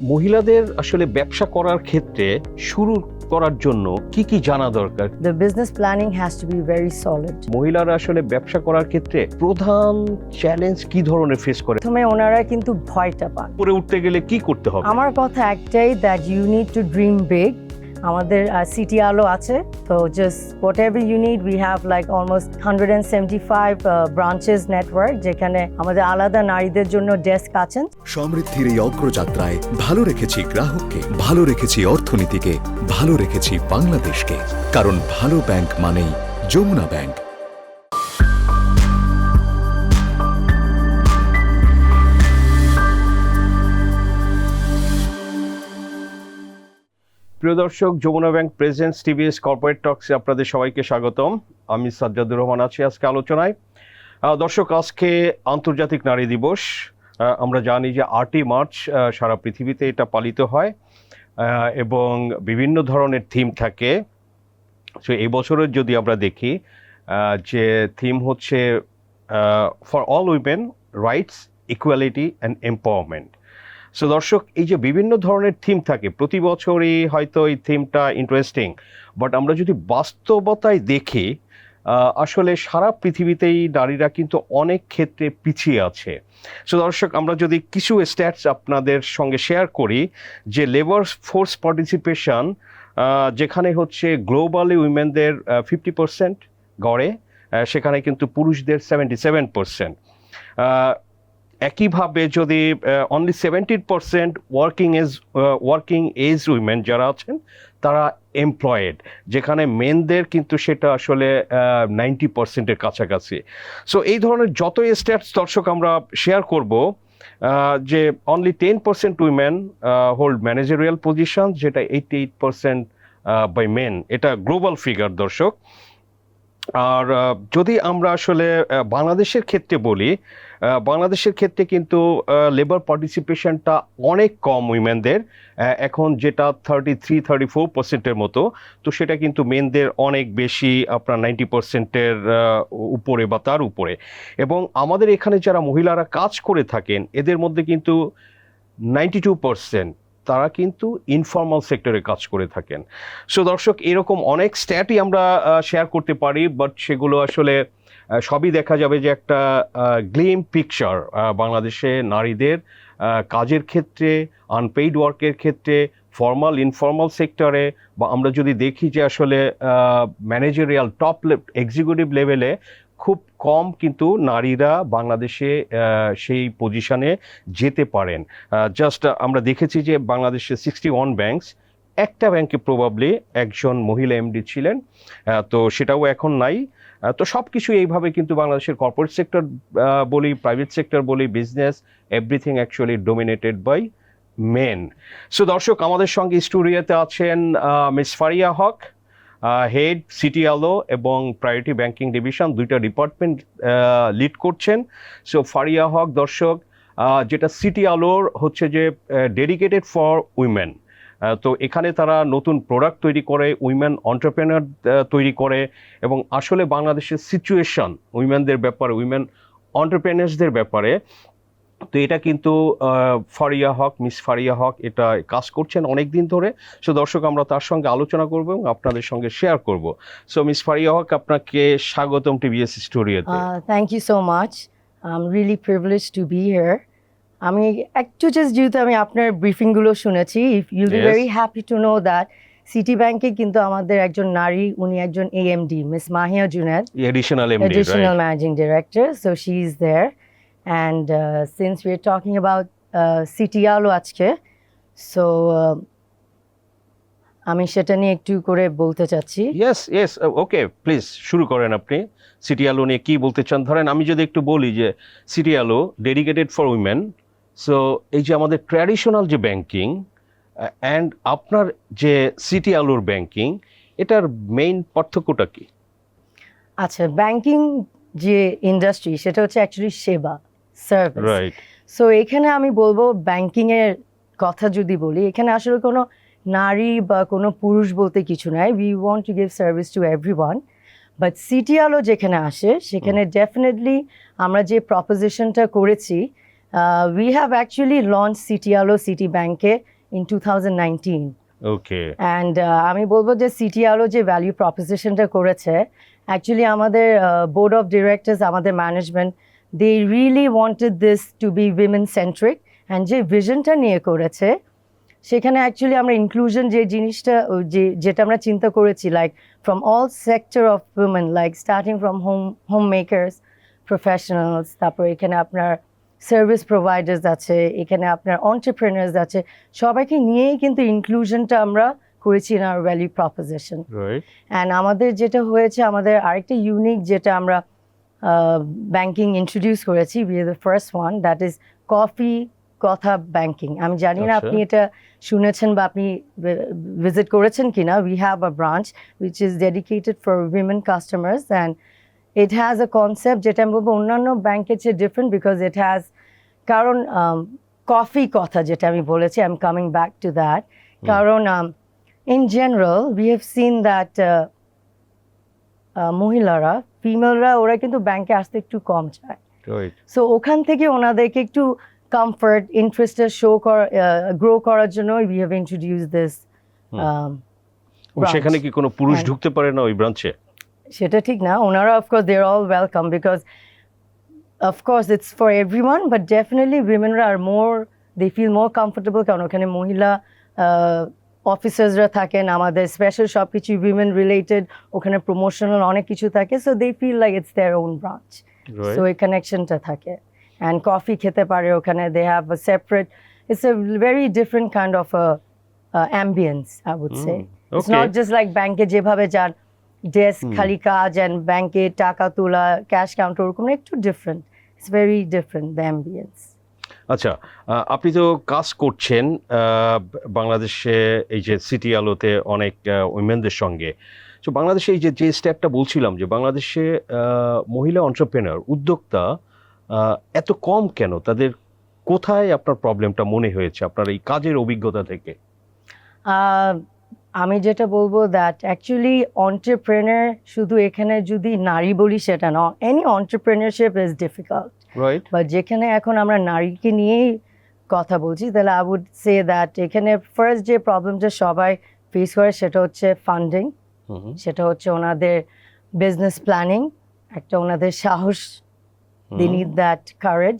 মহিলাদের আসলে ব্যবসা করার ক্ষেত্রে শুরু করার জন্য কি কি জানা দরকার? The business planning has to be very solid মহিলারা আসলে ব্যবসা করার ক্ষেত্রে প্রধান চ্যালেঞ্জ কি ধরনের ফেস করে? প্রথমে ওনারা কিন্তু ভয়টা পান। উপরে উঠতে গেলে কি করতে হবে? আমার কথা একটাই that you need to dream big আমাদের সিটি আলো আছে। তো just whatever you need we have like almost hundred and seventy five branches network যেখানে আমাদের আলাদা নারীদের জন্য ডেস্ক আছেন। সমৃদ্ধির এই অগ্রযাত্রায় ভালো রেখেছি গ্রাহককে, ভালো রেখেছি অর্থনীতিকে, ভালো রেখেছি বাংলাদেশকে। কারণ ভালো ব্যাংক মানেই যমুনা ব্যাংক। প্রিয় দর্শক, Jamuna bank presence TVS corporate টক্সে আপনাদের সবাইকে স্বাগতম। আমি সাজ্জাদুর রহমান আছি আজকে আলোচনায়। দর্শক, আজকে আন্তর্জাতিক নারী দিবস। আমরা জানি যে আটই মার্চ সারা পৃথিবীতে এটা পালিত হয় এবং বিভিন্ন ধরনের থিম থাকে। সো এই বছরের যদি আমরা দেখি যে থিম হচ্ছে for all women, rights, equality, and empowerment. So দর্শক, এই যে বিভিন্ন ধরনের থিম থাকে, প্রতি বছরই হয়তো এই থিমটা ইন্টারেস্টিং বাট আমরা যদি বাস্তবতায় দেখি আসলে সারা পৃথিবীতেই নারীরা কিন্তু অনেক ক্ষেত্রে পিছিয়ে আছে। সো দর্শক, আমরা যদি কিছু স্ট্যাটস আপনাদের সঙ্গে শেয়ার করি, যে লেবার ফোর্স পার্টিসিপেশন যেখানে হচ্ছে গ্লোবালি উইমেনদের ফিফটি পার্সেন্ট গড়ে সেখানে কিন্তু পুরুষদের সেভেন্টি সেভেন পার্সেন্ট একইভাবে যদি only seventeen percent working age working age women যারা আছেন, তারা এমপ্লয়েড যেখানে মেনদের কিন্তু সেটা আসলে নাইনটি পার্সেন্টের কাছাকাছি। সো এই ধরনের যত স্ট্যাটস দর্শক আমরা শেয়ার করব যে only ten percent women hold managerial position যেটা eighty eight percent by men এটা গ্লোবাল ফিগার দর্শক। আর যদি আমরা আসলে বাংলাদেশের ক্ষেত্রে বলি বাংলাদেশের ক্ষেত্রে কিন্তু লেবার পার্টিসিপেশনটা অনেক কম উইমেনদের এখন যেটা থার্টি থ্রি থার্টি ফোর পার্সেন্টের মতো, তো সেটা কিন্তু মেনদের অনেক বেশি, আপনার নাইনটি পার্সেন্টের উপরে বা তার উপরে। এবং আমাদের এখানে যারা মহিলারা কাজ করে থাকেন, এদের মধ্যে কিন্তু নাইনটি টু পার্সেন্ট তারা কিন্তু ইনফর্মাল সেক্টরে কাজ করে থাকেন। সো দর্শক, এরকম অনেক স্ট্যাটই আমরা শেয়ার করতে পারি বাট সেগুলো আসলে সবই দেখা যাবে যে একটা গ্লিম পিকচার বাংলাদেশে নারীদের কাজের ক্ষেত্রে আনপেইড ওয়ার্কের ক্ষেত্রে ফর্মাল ইনফর্মাল সেক্টরে বা আমরা যদি দেখি যে আসলে ম্যানেজারিয়াল টপ এক্সিকিউটিভ লেভেলে খুব কম কিন্তু নারীরা বাংলাদেশে সেই পজিশনে যেতে পারেন। জাস্ট আমরা দেখেছি যে বাংলাদেশে সিক্সটি ওয়ান ব্যাংকস একটা ব্যাংকে প্রবাবলি একজন মহিলা এমডি ছিলেন। তো সেটাও এখন নাই। তো সব কিছু এইভাবে কিন্তু বাংলাদেশের কর্পোরেট সেক্টর বলি প্রাইভেট সেক্টর বলি business everything actually dominated by men so দর্শক, আমাদের সঙ্গে স্টুডিওতে আছেন miss Faria Haque head City Alo এবং প্রায়োরিটি ব্যাংকিং ডিভিশন দুইটা ডিপার্টমেন্ট লিড করছেন। সো ফারিয়া হক, দর্শক যেটা সিটি আলোর হচ্ছে যে ডেডিকেটেড ফর উইমেন তো এখানে তারা নতুন প্রোডাক্ট তৈরি করে উইমেন অন্টারপ্রেনার তৈরি করে এবং আসলে বাংলাদেশের সিচুয়েশন উইমেনদের ব্যাপারে উইমেন অন্টারপ্রেনার্সদের ব্যাপারে তো এটা কিন্তু ফারিয়া হক মিস ফারিয়া হক এটা কাজ করছেন অনেক দিন ধরে সো দর্শক আমরা তার সঙ্গে আলোচনা করব এবং আপনাদের সঙ্গে শেয়ার করব সো মিস ফারিয়া হক আপনাকে স্বাগতম টিভিএস স্টুডিওতে Uh, thank you so much. I'm really privileged to be here. আমি একটু জাস্ট যেহেতু আমি আপনার ব্রিফিংগুলো শুনেছি if you'll be. Very happy to know that City ব্যাংকে কিন্তু আমাদের একজন নারী উনি একজন AMD miss Mahiya Juned additional MD additional managing director. So she's there. And uh, since we're talking about uh, City Alo আজকে, so uh, আমি সেটা নিয়ে একটু করে বলতে চাচ্ছি ইয়েস ইয়েস ওকে প্লিজ শুরু করেন আপনি সিটি আলো নিয়ে কি বলতে চান ধরেন আমি যদি একটু বলি যে সিটি আলো ডেডিকেটেড ফর উইমেন সো এই যে আমাদের ট্র্যাডিশনাল যে ব্যাংকিং অ্যান্ড আপনার যে সিটি আলোর ব্যাংকিং এটার মেইন পার্থক্যটা কি? আচ্ছা ব্যাংকিং যে ইন্ডাস্ট্রি সেটা হচ্ছে অ্যাকচুয়ালি সেবা সার্ভিস রাইট সো এখানে আমি বলব ব্যাংকিং এর কথা যদি বলি এখানে আসলে কোনো নারী বা কোনো পুরুষ বলতে কিছু নাই। We want to give service to every one but City Alo যেখানে আসে সেখানে ডেফিনেটলি আমরা যে প্রপোজিশনটা করেছি Uh, we have actually launched CTLO Citibank in 2019. Okay and আমি বলব যে সিটিআরও যে ভ্যালু প্রপোজিশনটা করেছে অ্যাকচুয়ালি আমাদের বোর্ড অফ ডিরেক্টরস আমাদের management they really wanted this to be women centric and যে ভিশনটা নিয়ে করেছে সেখানে অ্যাকচুয়ালি আমরা ইনক্লুশন যে জিনিসটা যে যেটা আমরা চিন্তা করেছি like from all sector of women like starting from home homemakers professionals তারপর এখানে আপনার সার্ভিস প্রোভাইডার্স আছে এখানে আপনার অন্টারপ্রেনার্স আছে সবাইকে নিয়েই কিন্তু ইনক্লুশনটা আমরা করেছি in our value proposition and আমাদের যেটা হয়েছে আমাদের আরেকটা ইউনিক যেটা আমরা ব্যাংকিং ইন্ট্রোডিউস করেছি we the first one that is coffee Kotha banking আমি জানি না আচ্ছা। আপনি এটা শুনেছেন বা আপনি ভিজিট করেছেন কিনা we have a branch which is dedicated for women customers and it has a concept যেটা আমি বলব অন্যান্য ব্যাংকের চেয়ে ডিফারেন্ট বিকজ ইট হ্যাজ কারণ কফি কথা যেটা আমি বলেছি I am coming back to that কারণ in general we have seen that মহিলারা ফিমেলরা ওরা কিন্তু ব্যাংকে আসতে একটু কম চায়। সো ওখান থেকে ওনাদেরকে একটু কমফর্ট ইন্টারেস্টের শো করা গ্রো করার জন্য উই হ্যাভ ইন্ট্রোডিউস দিস সেখানে কি কোনো পুরুষ হ্যাঁ। ঢুকতে পারে না ওই ব্রাঞ্চে সেটা ঠিক না। ওনারা of course they are all welcome because of course it's for every one but definitely উইমেনরা are more they feel more comfortable কারণ ওখানে মহিলা অফিসার্সরা থাকেন আমাদের স্পেশাল সব কিছু উইমেন রিলেটেড ওখানে প্রমোশনাল অনেক কিছু থাকে so they feel like it's their own branch so এই কানেকশনটা থাকে। অ্যান্ড কফি খেতে পারে ওখানে they have a separate it's a very different kind of ambience I would say it's not just like ব্যাংকে যেভাবে যান ডেস্ক Hmm. খালি কাজ অ্যান্ড ব্যাংকে টাকা তোলা ক্যাশ কাউন্টার ওরকম একটু different it's very different the ambience আচ্ছা আপনি তো কাজ করছেন বাংলাদেশে এই যে সিটি আলোতে অনেক উইমেনদের সঙ্গে। তো বাংলাদেশে এই যে যে স্টেপটা বলছিলাম যে বাংলাদেশে মহিলা অন্টারপ্রেনার উদ্যোক্তা এত কম কেন? তাদের কোথায় আপনার প্রবলেমটা মনে হয়েছে আপনার এই কাজের অভিজ্ঞতা থেকে? আমি যেটা বলব দ্যাট অ্যাকচুয়ালি অন্টারপ্রেনার শুধু এখানে যদি নারী বলি সেটা না any entrepreneurship is difficult right বা যেখানে এখন আমরা নারীকে নিয়েই কথা বলছি তাহলে আই উড সে দ্যাট এখানে ফার্স্ট যে প্রবলেমটা সবাই ফেস করে সেটা হচ্ছে ফান্ডিং সেটা হচ্ছে ওনাদের বিজনেস প্ল্যানিং একটা ওনাদের সাহস দে নিড দ্যাট কারেজ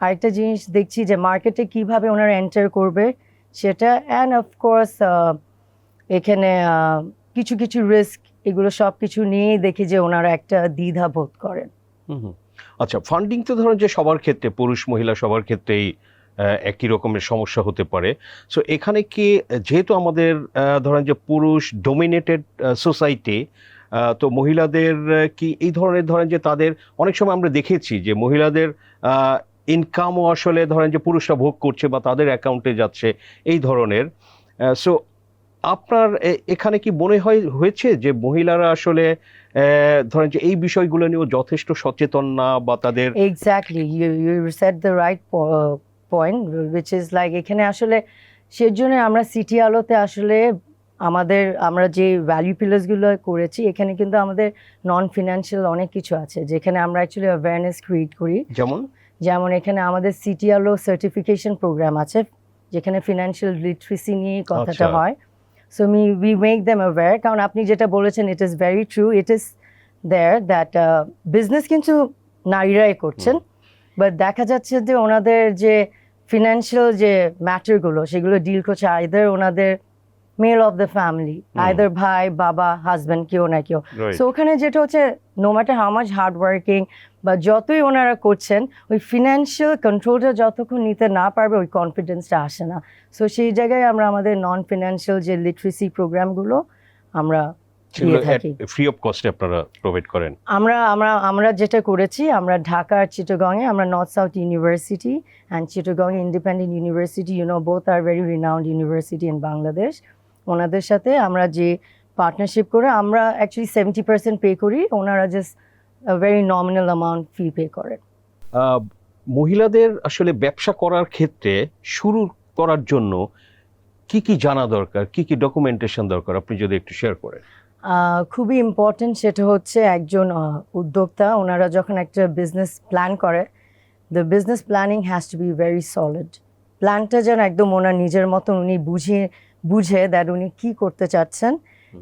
আরেকটা জিনিস দেখছি যে মার্কেটে কীভাবে ওনারা এন্টার করবে সেটা অ্যান্ড অফকোর্স এখানে কিছু কিছু রিস্ক এগুলো সব কিছু নিয়েই দেখি যে ওনারা একটা দ্বিধা বোধ করেন। আচ্ছা ফান্ডিং তো ধরেন যে সবার ক্ষেত্রে, পুরুষ, মহিলা সবার ক্ষেত্রেই একই রকমের সমস্যা হতে পারে। সো এখানে কি, যেহেতু আমাদের ধরেন যে পুরুষ ডোমিনেটেড সোসাইটি তো মহিলাদের কি এই ধরনের, ধরেন যে তাদের, অনেক সময় আমরা দেখেছি যে মহিলাদের ইনকামও আসলে ধরেন যে পুরুষরা ভোগ করছে বা তাদের অ্যাকাউন্টে যাচ্ছে, এই ধরনের। সো আপনার এখানে কি মনে হয় হয়েছে যে মহিলারা আসলে ধরেন যে এই বিষয়গুলো নিয়েও যথেষ্ট সচেতন না বা তাদের exactly you you set the right point which is like এখানে আসলে সেজন্য আমরা সিটি আলোতে আসলে আমাদের আমরা যে ভ্যালু পিলার্সগুলো করেছি এখানে কিন্তু আমাদের নন ফিনান্সিয়াল অনেক কিছু আছে। যেখানে আমরা অ্যাকচুয়ালি অ্যাওয়ারনেস ক্রিয়েট করি। যেমন? যেমন এখানে আমাদের সিটি আলো সার্টিফিকেশন প্রোগ্রাম আছে যেখানে ফিনান্সিয়াল লিটারেসি নিয়ে কথাটা আচ্ছা। হয়। So me we make them aware কারণ আপনি যেটা বলেছেন it is very true it is there that business কিন্তু নারীরাই করছেন বাট দেখা যাচ্ছে যে ওনাদের যে ফিনান্সিয়াল যে ম্যাটারগুলো সেগুলো ডিল করছে আইদার ওনাদের male of the family either ভাই বাবা হাজব্যান্ড কেউ না কেউ। সো ওখানে যেটা হচ্ছে no matter how much hard working বা যতই ওনারা করছেন ওই ফিনান্সিয়াল কন্ট্রোলটা যতক্ষণ নিতে না পারবে ওই কনফিডেন্সটা আসে না। সো সেই জায়গায় আমরা আমাদের নন ফিনান্সিয়াল যে লিটারেসি প্রোগ্রামগুলো আমরা ফ্রি অফ কস্টে আপনারা প্রোভাইড করেন। আমরা আমরা আমরা যেটা করেছি আমরা ঢাকা আর চিটাগংয়ে আমরা North South University and Chittagong Independent University you know both are very renowned university in Bangladesh ওনাদের সাথে আমরা যে পার্টনারশিপ করে আমরা অ্যাকচুয়ালি সেভেন্টি পার্সেন্ট পে করি। ওনারা just very nominal amount fee pay করেন মহিলাদের আসলে ব্যবসা করার ক্ষেত্রে শুরু করার জন্য কি কি জানা দরকার কি কি ডকুমেন্টেশন দরকার? আপনি যদি একটু শেয়ার করেন। খুবই ইম্পর্টেন্ট সেটা হচ্ছে একজন উদ্যোক্তা ওনারা যখন একটা বিজনেস প্ল্যান করে the business planning has to be very solid প্ল্যানটা যেন একদম ওনার নিজের মতন উনি বুঝিয়ে বুঝে দ্যাট উনি কী করতে চাচ্ছেন।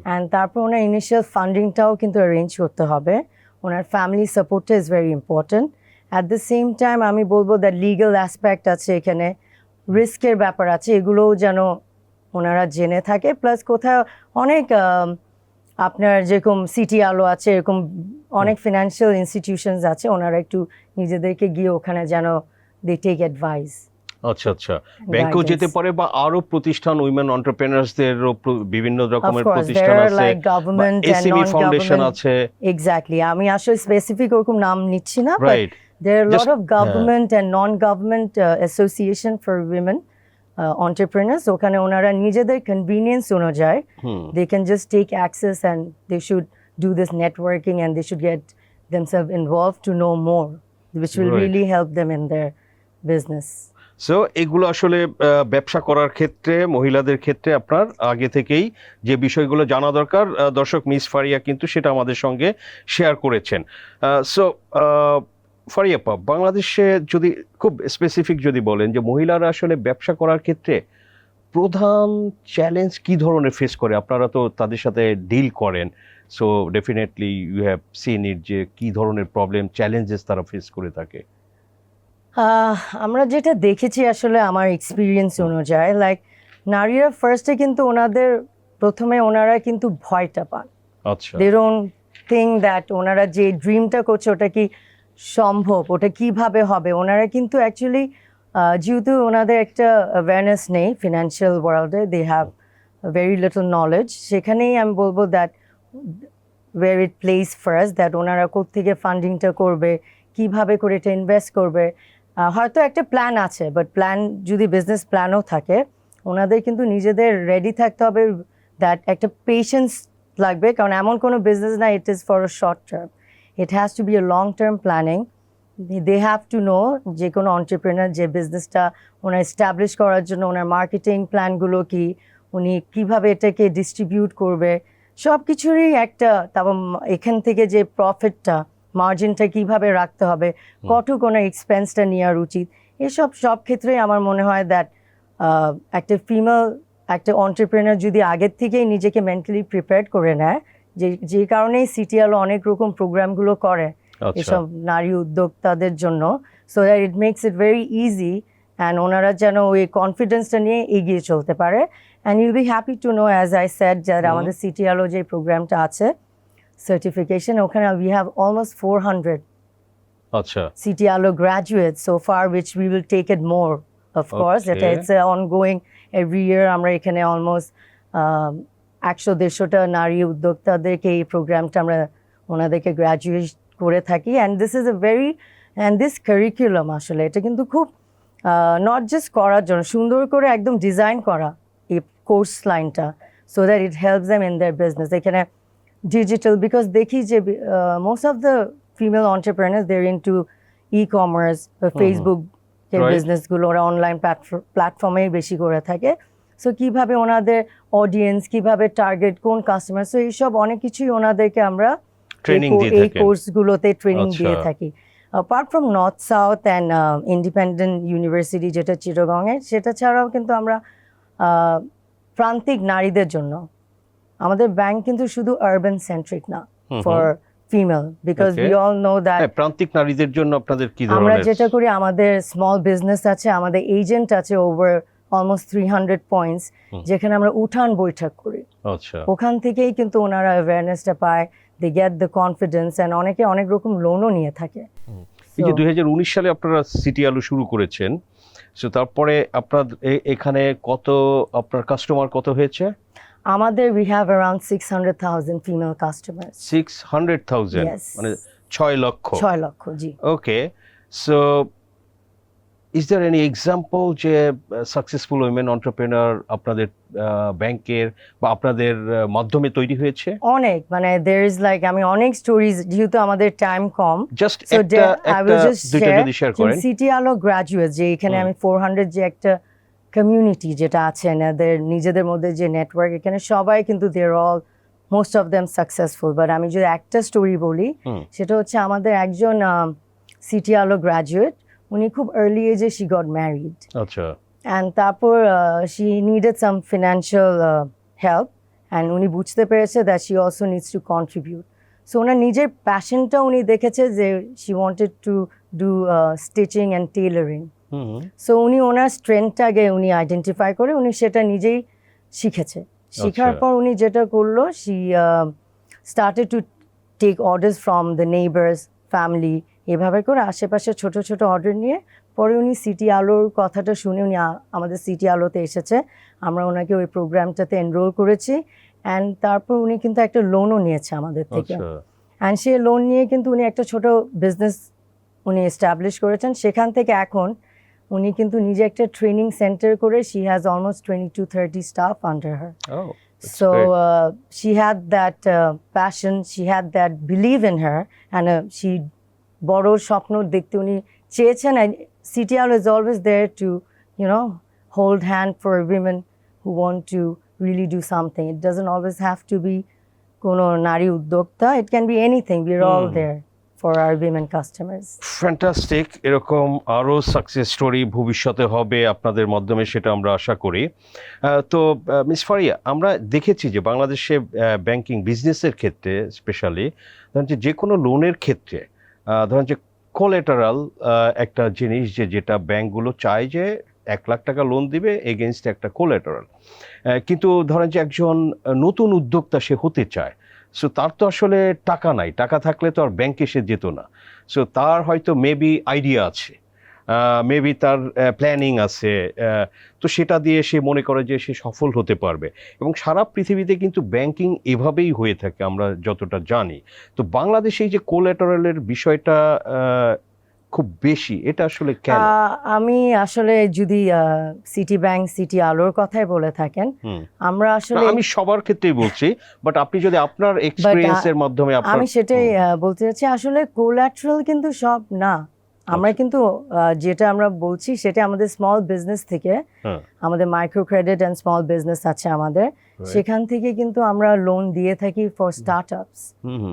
অ্যান্ড তারপর ওনার ইনিশিয়াল ফান্ডিংটাও কিন্তু অ্যারেঞ্জ করতে হবে। ওনার ফ্যামিলি সাপোর্টটা is very important at the same time আমি বলব দ্যাট লিগাল অ্যাসপেক্ট আছে এখানে রিস্কের ব্যাপার আছে এগুলোও যেন ওনারা জেনে থাকে। প্লাস কোথাও অনেক আপনার যেরকম সিটি আলো আছে এরকম অনেক ফিনান্সিয়াল ইনস্টিটিউশনস আছে ওনারা একটু নিজেদেরকে গিয়ে ওখানে যেন দে টেক অ্যাডভাইস আচ্ছা আচ্ছা ব্যাংকেও যেতে পারে বা আরও প্রতিষ্ঠান উইমেন অন্টারপ্রেনার্সদেরও বিভিন্ন রকমের প্রতিষ্ঠান আছে ফাউন্ডেশন এক্স্যাক্টলি আমি আসলে স্পেসিফিক ওরকম নাম নিচ্ছি না right There are a Just- lot of government and non-government uh, association for women uh, entrepreneurs. ওখানে ওনারা নিজেদের কনভিনিয়েন্স অনুযায়ী they can just take access and they should do this networking and they should get themselves involved to know more, which will Right. really help them in their business. So এগুলো আসলে ব্যবসা করার ক্ষেত্রে, মহিলাদের ক্ষেত্রে আপনার আগে থেকেই যে বিষয়গুলো জানা দরকার দর্শক মিস ফারিয়া কিন্তু সেটা আমাদের সঙ্গে শেয়ার করেছেন। সো ফারিয়াপা বাংলাদেশে যদি খুব স্পেসিফিক যদি বলেন যে মহিলারা আসলে ব্যবসা করার ক্ষেত্রে প্রধান চ্যালেঞ্জ কি ধরনের ফেস করে? আপনারা তো তাদের সাথে ডিল করেন। So definitely you have seen it যে কি ধরনের প্রবলেম চ্যালেঞ্জেস তারা ফেস করে থাকে। আমরা যেটা দেখেছি আসলে আমার এক্সপিরিয়েন্স অনুযায়ী লাইক নারীরা ফার্স্টে কিন্তু ওনাদের প্রথমে ওনারা কিন্তু ভয়টা পান। আচ্ছা। দে ডোন্ট থিঙ্ক দ্যাট ওনারা যে ড্রিমটা করছে ওটা কি সম্ভব ওটা কীভাবে হবে? ওনারা কিন্তু অ্যাকচুয়ালি যেহেতু ওনাদের একটা অ্যাওয়ারনেস নেই ফিনান্সিয়াল ওয়ার্ল্ডে they have very little knowledge সেখানেই আমি বলব that where it place first that ওনারা থেকে ফান্ডিংটা করবে কীভাবে করে এটা ইনভেস্ট করবে। হয়তো একটা প্ল্যান আছে বাট প্ল্যান যদি বিজনেস প্ল্যানও থাকে, ওনাদের কিন্তু নিজেদের রেডি থাকতে হবে দ্যাট একটা পেশেন্স লাগবে, কারণ এমন কোনো বিজনেস না it is for short term it has to be a long term planning they have to know যে কোনো অন্টারপ্রেনার যে বিজনেসটা ওনার এস্টাবলিশ করার জন্য, ওনার মার্কেটিং প্ল্যানগুলো কি, উনি কীভাবে এটাকে ডিস্ট্রিবিউট করবে সব কিছুরই একটা, তারপর এখান থেকে যে প্রফিটটা মার্জিনটা কীভাবে রাখতে হবে? কতটুকু ওনার এক্সপেন্সটা নেওয়ার উচিত? এসব সব ক্ষেত্রেই আমার মনে হয় দ্যাট একটা ফিমেল একটা অন্টারপ্রেনার যদি আগের থেকেই নিজেকে মেন্টালি প্রিপেয়ার করে নেয় যে যে কারণেই সিটিআল অনেক রকম প্রোগ্রামগুলো করে আচ্ছা। এসব নারী উদ্যোক্তাদের জন্য। So that it makes it very easy and ওনারা যেন ওই কনফিডেন্সটা নিয়ে এগিয়ে চলতে পারে। And you'll be happy to know as I said যারা। আমাদের সিটিআলও যে প্রোগ্রামটা আছে ওখানে we have almost four hundred আচ্ছা CTLO graduates so far, which we will take it more, of course. It, Okay. it's uh, ongoing every year. আমরা এখানে অলমোস্ট একশো দেড়শোটা নারী উদ্যোক্তাদেরকে এই প্রোগ্রামটা আমরা ওনাদেরকে গ্র্যাজুয়েট করে থাকি and this is a very and this curriculum আসলে এটা কিন্তু খুব নট জাস্ট করার জন্য সুন্দর করে একদম ডিজাইন করা এই কোর্স লাইনটা so that it helps them in their business এখানে digital because দেখি যে uh, most of the female entrepreneurs they're into e-commerce বা ফেসবুক যে বিজনেসগুলো ওরা অনলাইন প্ল্যাটফর্মে বেশি করে থাকে। সো কীভাবে ওনাদের অডিয়েন্স কীভাবে টার্গেট কোন কাস্টমার সো এইসব অনেক কিছুই ওনাদেরকে আমরা এই কোর্সগুলোতে ট্রেনিং দিয়ে আচ্ছা। থাকি। Apart from North South and Independent University যেটা চিরগংয়ে সেটা ছাড়াও কিন্তু আমরা আহ, প্রান্তিক নারীদের জন্য আমাদের ব্যাংক কিন্তু শুধু আরবান সেন্ট্রিক না for female because. We all know that হ্যাঁ প্রান্তিক নারীদের জন্য আপনাদের কি ধরনের? আমরা যেটা করি আমাদের স্মল বিজনেস আছে আমাদের এজেন্ট আছে over almost three hundred points যেখানে আমরা উঠান বৈঠক করি। আচ্ছা। ওখান থেকেই কিন্তু ওনারা অ্যাওয়ারনেসটা পায় they get the confidence and অনেকে অনেক রকম লোনও নিয়ে থাকে। এই যে দুই সালে আপনারা সিটি আলু শুরু করেছেন সো তারপরে আপনার এখানে কত আপনার কাস্টমার কত হয়েছে? আমাদের hundred thousand female customer six hundred thousand Yes. মানে ছয় লক্ষ। ছয় লক্ষ জি। Okay so is there any example যে সাকসেসফুল উইমেন অন্টারপ্রেনার আপনাদের ব্যাংকের বা আপনাদের মাধ্যমে তৈরি হয়েছে? অনেক মানে দের ইজ লাইক আমি অনেক স্টোরিজ যেহেতু আমাদের টাইম কম জাস্ট একটা একটা দুইটা যদি শেয়ার করেন। সিটি আলো গ্রাজুয়েট যে এখানে আমি ফোর হান্ড্রেড যে একটা কমিউনিটি যেটা আছে এনাদের নিজেদের মধ্যে যে নেটওয়ার্ক এখানে সবাই কিন্তু they're all most of them successful but আমি যদি একটা স্টোরি বলি সেটা হচ্ছে আমাদের একজন সিটি আলো গ্রাজুয়েট উনি খুব আর্লি এজে শি গট ম্যারিড আচ্ছা। অ্যান্ড তারপর she needed some financial help and উনি বুঝতে পেরেছে that she also needs to contribute so ওনার নিজের প্যাশনটা উনি দেখেছে যে she wanted to do stitching and tailoring so উনি ওনার স্ট্রেংথটাকে উনি আইডেন্টিফাই করে উনি সেটা নিজেই শিখেছে। শেখার আচ্ছা। পর উনি যেটা করল she started to take orders from the neighbours family এভাবে করে আশেপাশে ছোট ছোট অর্ডার নিয়ে পরে উনি সিটি আলোর কথাটা শুনে উনি আমাদের সিটি আলোতে এসেছে আমরা ওনাকে ওই প্রোগ্রামটাতে এনরোল করেছি। অ্যান্ড তারপর উনি কিন্তু একটা লোনও নিয়েছে আমাদের থেকে। আচ্ছা। অ্যান্ড সে লোন নিয়ে কিন্তু উনি একটা ছোট বিজনেস উনি এস্টাবলিশ করেছেন। সেখান থেকে এখন উনি কিন্তু নিজে একটা ট্রেনিং সেন্টার করে she has almost twenty to thirty staff under her So uh, she had that uh, passion, she had that belief in her, and uh, she বড় স্বপ্ন দেখতে উনি চেয়েছেন and CTR is always there to, you know, hold hand for women who want to really do something. It doesn't always have to be কোনো নারী উদ্যোক্তা. It can be anything. We're all Hmm. there for our women customers. Fantastic এরকম আরও success story ভবিষ্যতে হবে আপনাদের মাধ্যমে, সেটা আমরা আশা করি। তো মিস ফারিয়া আমরা দেখেছি যে বাংলাদেশে ব্যাংকিং বিজনেসের ক্ষেত্রে স্পেশালি ধরেন যে কোনো লোনের ক্ষেত্রে ধরেন যে কোলেটারাল একটা জিনিস যে যেটা ব্যাংকগুলো চায় যে এক লাখ টাকা লোন দিবে এগেনস্ট একটা কোলেটারাল কিন্তু ধরেন যে একজন নতুন উদ্যোক্তা সে হতে চায় সো তার তো আসলে টাকা নাই। টাকা থাকলে তো আর ব্যাংকে সে যেত না। সো তার হয়তো মেবি আইডিয়া আছে। মেবি তার প্ল্যানিং আছে। তো সেটা দিয়ে সে মনে করে যে সে সফল হতে পারবে। এবং সারা পৃথিবীতে কিন্তু ব্যাংকিং এভাবেই হয়ে থাকে, আমরা যতটা জানি। তো বাংলাদেশে এই যে কোলেটারালের বিষয়টা খুব বেশি এটা আসলে কেন? আমি আসলে যদি সিটি ব্যাংক সিটি আলোর কথাই বলে থাকেন আমরা আসলে আমি সবার ক্ষেত্রেই বলছি বাট আপনি যদি আপনার এক্সপেরিয়েন্সের মাধ্যমে আমি সেটাই বলতে চাচ্ছি আসলে কোল্যাট্রাল কিন্তু সব না। আমরা আচ্ছা। কিন্তু যেটা আমরা বলছি সেটা আমাদের স্মল বিজনেস থেকে হ্যাঁ। আমাদের micro credit and small business আছে আমাদের। সেখান থেকে কিন্তু আমরা লোন দিয়ে থাকি ফর স্টার্ট আপস।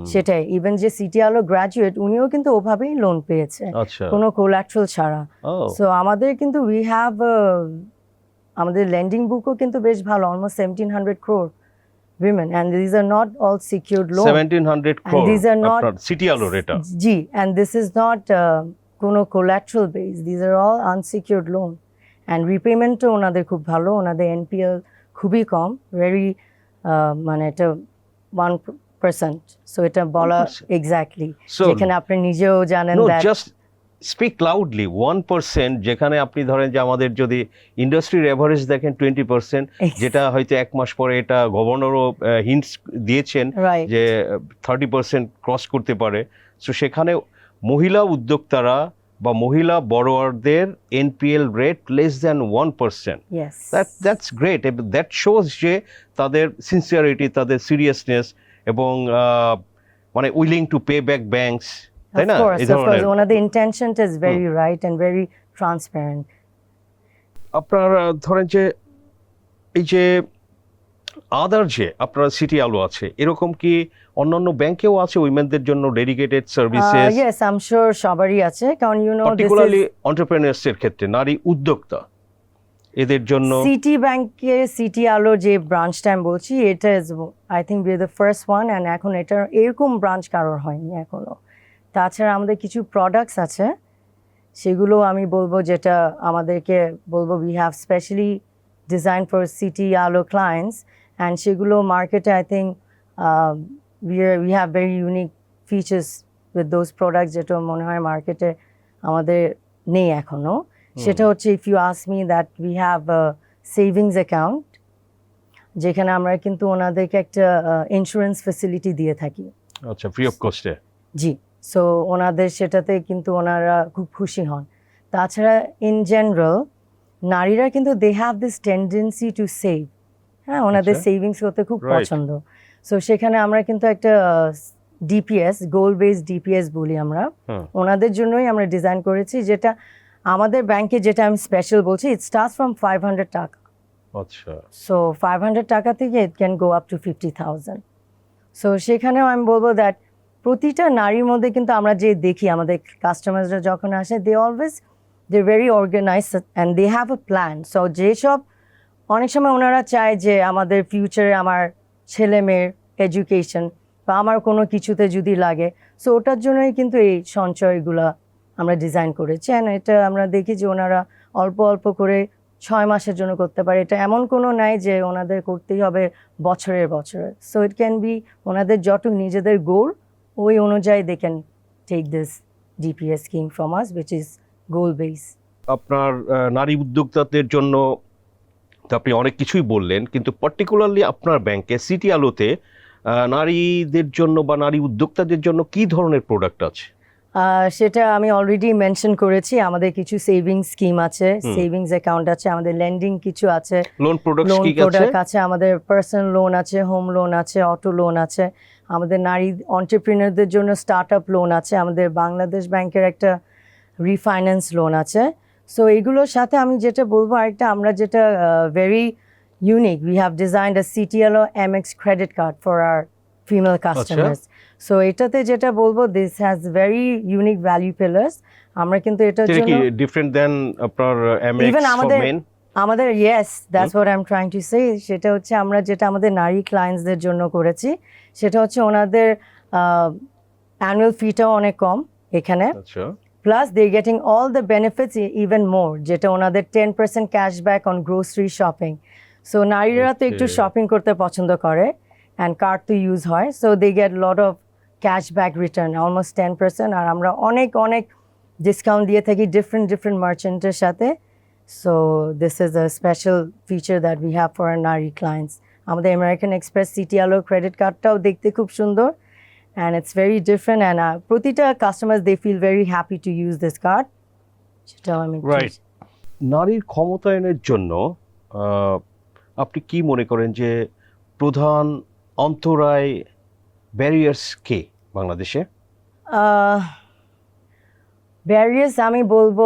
সেটাই। ইভেন যে সিটি আলো গ্রাজুয়েট উনিও কিন্তু ওভাবেই লোন পেয়েছে। আচ্ছা। কোনো কোল্যাট্রাল ছাড়া। সো আমাদের কিন্তু উই হ্যাভ আমাদের লেন্ডিং বুকও কিন্তু বেশ ভালো almost seventeen hundred crore women and these are not all secured loan seventeen hundred And these are not- আলোর এটা জি অ্যান্ড দিস ইজ নট কোনো collateral base these are all unsecured loan and রিপেমেন্টও ওনাদের খুব ভালো ওনাদের এনপিএল খুবই কম very মানে এটা ওয়ান পার্সেন্ট সো এটা বলা এক্স্যাক্টলি যেখানে আপনি নিজেও জানেন just speak loudly one percent যেখানে আপনি ধরেন যে আমাদের যদি ইন্ডাস্ট্রির এভারেজ দেখেন টোয়েন্টি পার্সেন্ট যেটা হয়তো এক মাস পরে এটা গভর্নরও হিন্টস দিয়েছেন যে থার্টি পার্সেন্ট ক্রস করতে পারে। সো সেখানে মহিলা উদ্যোক্তারা বা মহিলা বড়োয়ারদের NPL rate less than one percent that that's great that shows যে তাদের সিনসিয়ারিটি তাদের সিরিয়াসনেস এবং মানে willing to pay back banks তাই না? এই. ধরনের। ওনাদের ইন্টেনশনটা is very right and very transparent আপনার ধরেন যে এই যে আদার যে আপনার সিটি আলো আছে এরকম কি অন্যান্য ব্যাংকেও আছে উইমেনদের জন্য dedicated services yes I am sure সবারই আছে। কারণ ইউ নো পার্টিকুলারলি এর ক্ষেত্রে নারী উদ্যোক্তা এদের জন্য সিটি ব্যাংকের সিটি আলো যে ব্রাঞ্চটা আমি বলছি এটা is I think be the first one and এখন এটা এরকম ব্রাঞ্চ কারোর হয়নি এখনও। তাছাড়া আমাদের কিছু প্রোডাক্টস আছে সেগুলো আমি বলব যেটা আমাদেরকে বলব we have specially design for City Alo clients and সেগুলো মার্কেটে I think we we have very unique features with those products যেটা মনে হয় মার্কেটে আমাদের নেই এখনও। সেটা হচ্ছে if you ask me that we have savings account যেখানে আমরা কিন্তু ওনাদেরকে একটা ইন্স্যুরেন্স ফেসিলিটি দিয়ে থাকি। আচ্ছা ফ্রি অফ কস্টে জি সো ওনাদের সেটাতে কিন্তু ওনারা খুব খুশি হন। তাছাড়া ইন জেনারেল নারীরা কিন্তু they have this tendency to save হ্যাঁ ওনাদের আচ্ছা। সেভিংস করতে খুব. পছন্দ। সো সেখানে আমরা কিন্তু একটা ডিপিএস গোল বেস ডিপিএস বলি আমরা। ওনাদের জন্যই আমরা ডিজাইন করেছি যেটা আমাদের ব্যাংকে যেটা আমি স্পেশাল বলছি it start from five hundred taka. আচ্ছা। সো ফাইভ হান্ড্রেড টাকা থেকে it can go up to fifty thousand so সেখানেও আমি বলব দ্যাট প্রতিটা নারীর মধ্যে কিন্তু আমরা যে দেখি আমাদের কাস্টমাররা যখন আসে they always they very organise and they have a plan so যেসব অনেক সময় ওনারা চায় যে আমাদের ফিউচারে আমার ছেলে মেয়ের এডুকেশন বা আমার কোনো কিছুতে যদি লাগে। সো ওটার জন্যই কিন্তু এই সঞ্চয়গুলো আমরা ডিজাইন করেছি। অ্যান্ড এটা আমরা দেখি যে ওনারা অল্প অল্প করে ছয় মাসের জন্য করতে পারে। এটা এমন কোনো নাই যে ওনাদের করতেই হবে বছরের বছরে সো ইট ক্যান বি ওনাদের যত নিজেদের গোল ওই অনুযায়ী they can take this DPS scheme from us which is goal base আপনার নারী উদ্যোক্তাদের জন্য তো আপনি অনেক কিছুই বললেন কিন্তু পার্টিকুলারলি আপনার ব্যাংকে সিটি আলোতে নারীদের জন্য বা নারী উদ্যোক্তাদের জন্য কি ধরনের প্রোডাক্ট আছে? সেটা আমি অলরেডি মেনশন করেছি আমাদের কিছু সেভিংস স্কিম আছে সেভিংস অ্যাকাউন্ট আছে আমাদের লেন্ডিং কিছু আছে লোন প্রোডাক্ট আছে? আমাদের পার্সোনাল লোন আছে হোম লোন আছে অটো লোন আছে আমাদের নারী অন্টারপ্রিনারদের জন্য স্টার্ট আপ লোন আছে আমাদের বাংলাদেশ ব্যাংকের একটা রিফাইন্যান্স লোন আছে সো এগুলোর সাথে আমি যেটা বলব আরেকটা আমরা যেটা very unique we have designed a CTL Amex credit card for our female customers so এটাতে যেটা বলব this has very unique value pillars আমরা কিন্তু এটার যেটা কি জন্য ডিফারেন্ট দেন আপনার এমএক্স ফর আমাদের- মেন আমাদের yes that's what I am trying to say সেটা হচ্ছে আমরা যেটা আমাদের নারী ক্লায়েন্টসদের জন্য করেছি সেটা হচ্ছে ওনাদের অ্যানুয়াল ফিটাও অনেক কম এখানে। আচ্ছা। Plus they getting all the benefits even more যেটা ওনাদের ten percent cashback on grocery shopping so নারীরা তো একটু শপিং করতে পছন্দ করে অ্যান্ড কার্ড তো ইউজ হয় so they get lot of cashback return almost ten percent আর আমরা অনেক অনেক ডিসকাউন্ট দিয়ে থাকি ডিফারেন্ট ডিফারেন্ট মার্চেন্টের সাথে। So this is a special feature that we have for নারী ক্লায়েন্টস আমাদের American Express City Alo credit কার্ডটাও দেখতে খুব সুন্দর। And it's very different and প্রতিটা customer they feel very happy to use this card সেটাও আমি Right. নারীর ক্ষমতায়নের জন্য আপনি কি মনে করেন যে প্রধান অন্তরায় ব্যারিয়ার্স কে বাংলাদেশে? ব্যারিয়ার্স আমি বলব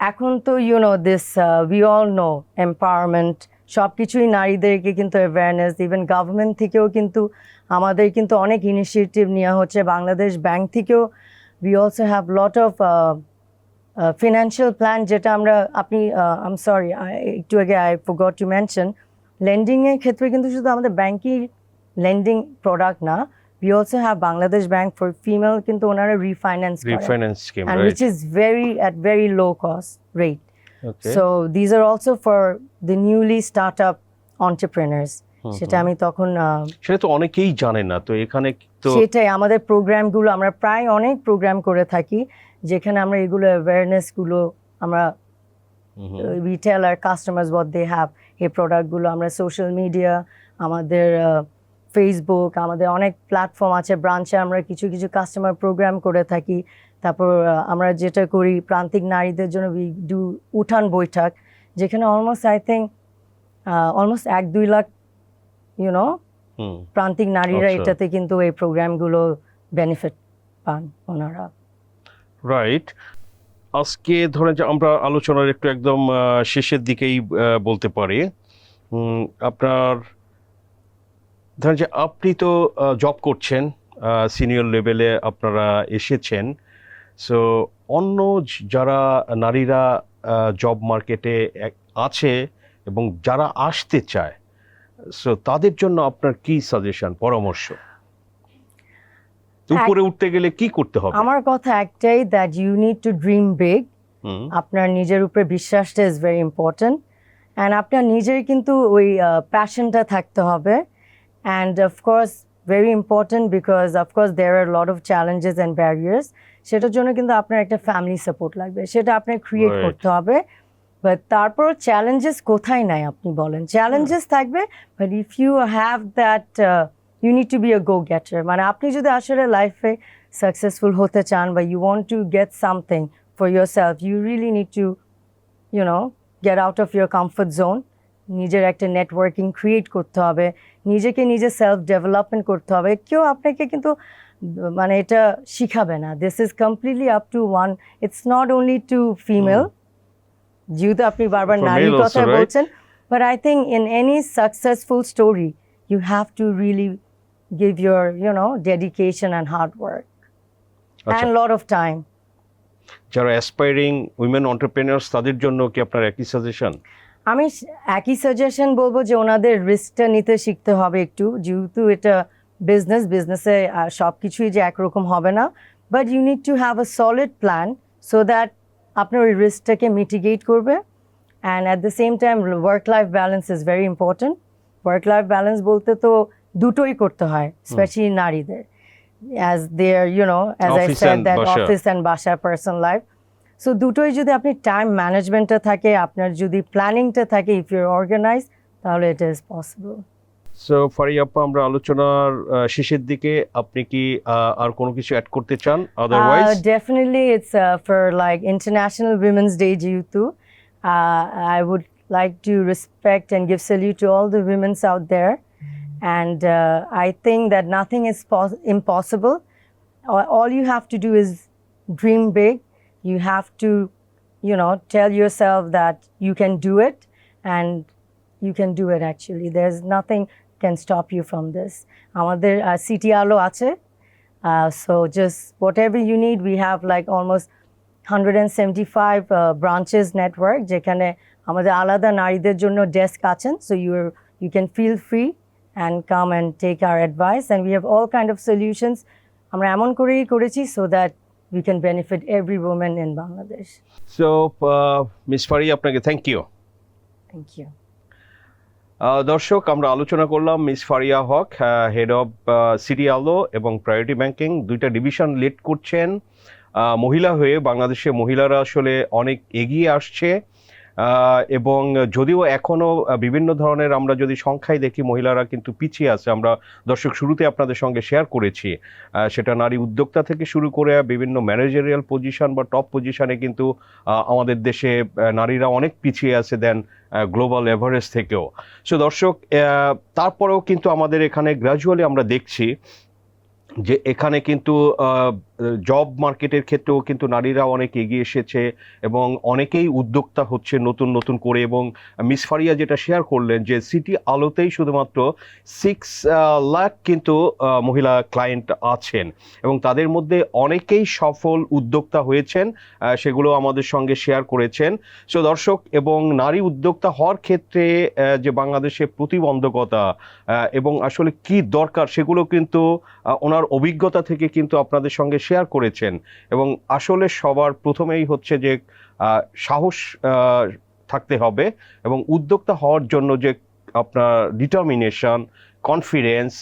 এখন তো you know this we all know empowerment সব কিছুই নারীদেরকে কিন্তু অ্যাওয়ারনেস ইভেন গভর্নমেন্ট থেকেও কিন্তু আমাদের কিন্তু অনেক ইনিশিয়েটিভ নেওয়া হচ্ছে। বাংলাদেশ ব্যাংক থেকেও we also have lot of financial plan যেটা আমরা আপনি আম সরি একটু আগে আই ফরগট টু মেনশন লেন্ডিংয়ের ক্ষেত্রে কিন্তু শুধু আমাদের ব্যাংকই লেন্ডিং প্রোডাক্ট না we also have Bangladesh bank for female কিন্তু ওনারা রিফাইন্যান্স করে। Refinance scheme and which is very at very low cost rate. Okay So these are also for the newly startup entrepreneurs. সেটা আমি তখন সেটা তো অনেকেই জানে না তো এখানে তো সেটাই আমাদের প্রোগ্রামগুলো আমরা প্রায় অনেক প্রোগ্রাম করে থাকি যেখানে আমরা এগুলো অ্যাওয়ারনেসগুলো আমরা আর কাস্টমার্স what they have এই প্রোডাক্টগুলো আমরা সোশ্যাল মিডিয়া আমাদের ফেসবুক আমাদের অনেক প্ল্যাটফর্ম আছে ব্রাঞ্চে আমরা কিছু কিছু কাস্টমার প্রোগ্রাম করে থাকি তারপর আমরা যেটা করি প্রান্তিক নারীদের জন্য উই ডু উঠান বৈঠক যেখানে অলমোস্ট আই থিঙ্ক অলমোস্ট এক দুই লাখ ইউনো প্রান্তিক নারীরা আচ্ছা। এটাতে কিন্তু এই প্রোগ্রামগুলো বেনিফিট পান ওনারা। রাইট আজকে ধরেন যে আমরা আলোচনার একটু একদম শেষের দিকেই বলতে পারি। আপনার ধরেন যে আপনি তো জব করছেন সিনিয়র লেভেলে আপনারা এসেছেন। সো অন্য যারা নারীরা জব মার্কেটে আছে এবং যারা আসতে চায় সো তাদের জন্য আপনার কি সাজেশন পরামর্শ? উপরে উঠতে গেলে কি করতে হবে? আমার কথা একটাই that you need to dream big আপনার নিজের উপরে বিশ্বাসটা ইজ ভেরি ইম্পর্ট্যান্ট অ্যান্ড আপনার নিজের কিন্তু ওই প্যাশনটা থাকতে হবে। And of course very important because of course there are lot of challenges and barriers সেটার জন্য কিন্তু আপনার একটা ফ্যামিলি সাপোর্ট লাগবে। সেটা আপনার ক্রিয়েট Right. করতে হবে। বাট তারপর চ্যালেঞ্জেস কোথায় নাই আপনি বলেন। চ্যালেঞ্জেস থাকবে but if you have that you need to be a go getter মানে আপনি যদি আসলে লাইফে সাকসেসফুল হতে চান বা you want to get something for yourself you really need to you know get out of your comfort zone নিজের একটা নেটওয়ার্কিং ক্রিয়েট করতে হবে। নিজেকে নিজে সেলফ ডেভেলপমেন্ট করতে হবে। কেউ আপনাকে কিন্তু মানে এটা শিখাবে না। This is completely up to one it's not only to female যেহেতু আপনি বারবার নারীর কথা? বলছেন but I think in any successful story you have to really give your you know dedication and hard work. আচ্ছা। And lot of time যারা aspiring women entrepreneurs তাদের জন্য কি আপনার একই সাজেশন আমি একই সাজেশন বলব যে ওনাদের রিস্কটা নিতে শিখতে হবে একটু। যেহেতু এটা বিজনেস বিজনেসে সব কিছুই যে একরকম হবে না but you need to have a solid plan so that আপনার ওই রিস্কটাকে মিটিগেট করবে and at the same time work life balance is very important work life balance বলতে তো দুটোই করতে হয় স্পেশালি নারীদের as there you know as I Office said that office and বাসা পার্সন লাইফ সো দুটোই যদি আপনি টাইম ম্যানেজমেন্টটা থাকে আপনার যদি প্ল্যানিংটা থাকে ইফ ইউর অর্গানাইজ তাহলে ইট ইজ পসিবল সো ফারিয়াপ্পা আমরা আলোচনার আহ, শেষের দিকে আপনি কি আহ, আর কোনো কিছু অ্যাড করতে চান otherwise Uh, definitely, it's uh, for like International Women's Day, Jiyutu. Uh, I would like to respect and give salute to all the women out there. And uh, I think that nothing is pos- impossible. All, all you have to do is dream big. You have to, you know, tell yourself that you can do it and you can do it actually. There's nothing can stop you from this. আমাদের city Alo আছে Uh, so just whatever you need, we have like almost 175 uh, branches network যেখানে আমাদের আলাদা নারীদের জন্য desk আছেন so you you can feel free and come and take our advice and we have all kind of solutions আমরা এমন করেই করেছি so that we can benefit every woman in Bangladesh. So miss Fari আপনাকে thank you Thank you. দর্শক আমরা আলোচনা করলাম Miss Faria Haque head of City Alo এবং প্রায়োরিটি ব্যাংকিং দুইটা ডিভিশন লিড করছেন। মহিলা হয়ে বাংলাদেশে মহিলারা আসলে অনেক এগিয়ে আসছে। এবং যদিও এখনও আহ, বিভিন্ন ধরনের আমরা যদি সংখ্যায় দেখি মহিলারা কিন্তু পিছিয়ে আছে। আমরা দর্শক শুরুতে আপনাদের সঙ্গে শেয়ার করেছি। সেটা নারী উদ্যোক্তা থেকে শুরু করে বিভিন্ন ম্যানেজারিয়াল পজিশন বা টপ পজিশনে কিন্তু আমাদের দেশে নারীরা অনেক পিছিয়ে আছে। দেন গ্লোবাল এভারেজ থেকেও। সো দর্শক তারপরেও কিন্তু আমাদের এখানে গ্র্যাজুয়ালি আমরা দেখছি যে এখানে কিন্তু জব মার্কেটের ক্ষেত্রেও কিন্তু নারীরা অনেক এগিয়ে এসেছে এবং অনেকেই উদ্যোক্তা হচ্ছে নতুন নতুন করে এবং মিস ফারিয়া যেটা শেয়ার করলেন যে সিটি আলোতেই শুধুমাত্র সিক্স লাখ কিন্তু মহিলা ক্লায়েন্ট আছেন এবং তাদের মধ্যে অনেকেই সফল উদ্যোক্তা হয়েছেন সেগুলো আমাদের সঙ্গে শেয়ার করেছেন। সো দর্শক এবং নারী উদ্যোক্তা হওয়ার ক্ষেত্রে যে বাংলাদেশে প্রতিবন্ধকতা এবং আসলে কি দরকার সেগুলো কিন্তু আহ, ওনার অভিজ্ঞতা থেকে কিন্তু আপনাদের সঙ্গে শেয়ার করেছেন। এবং আসলে সবার প্রথমেই হচ্ছে যে সাহস থাকতে হবে এবং উদ্যোক্তা হওয়ার জন্য যে আপনার ডিটারমিনেশন কনফিডেন্স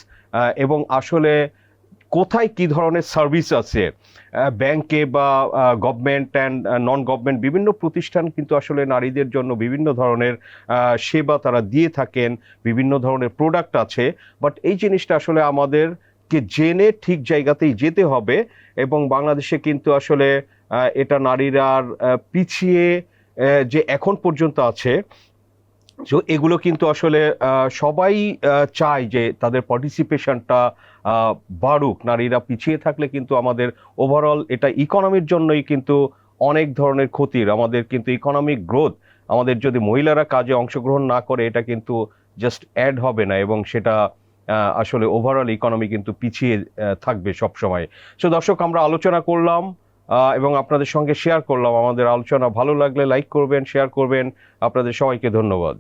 এবং আসলে কোথায় কি ধরনের সার্ভিস আছে ব্যাংকে বা গভর্নমেন্ট অ্যান্ড নন গভর্নমেন্ট বিভিন্ন প্রতিষ্ঠান কিন্তু আসলে নারীদের জন্য বিভিন্ন ধরনের সেবা তারা দিয়ে থাকেন, বিভিন্ন ধরনের প্রোডাক্ট আছে। বাট এই জিনিসটা আসলে আমাদেরকে জেনে ঠিক জায়গাতেই যেতে হবে এবং বাংলাদেশে কিন্তু আসলে এটা নারীরা আর, পিছিয়ে যে এখন পর্যন্ত আছে তো এগুলো কিন্তু আসলে সবাই চায় যে তাদের পার্টিসিপেশনটা বাড়ুক। নারীরা পিছিয়ে থাকলে কিন্তু আমাদের ওভারঅল এটা ইকোনমির জন্যই কিন্তু অনেক ধরনের ক্ষতির। আমাদের কিন্তু ইকোনমিক গ্রোথ আমাদের যদি মহিলারা কাজে অংশগ্রহণ না করে এটা কিন্তু জাস্ট অ্যাড হবে না এবং সেটা আসলে ওভারঅল ইকোনমি কিন্তু পিছিয়ে থাকবে সবসময়। সো দর্শক, আমরা আলোচনা করলাম এবং আপনাদের সঙ্গে শেয়ার করলাম। আমাদের আলোচনা ভালো লাগলে লাইক করবেন শেয়ার করবেন। আপনাদের সবাইকে ধন্যবাদ।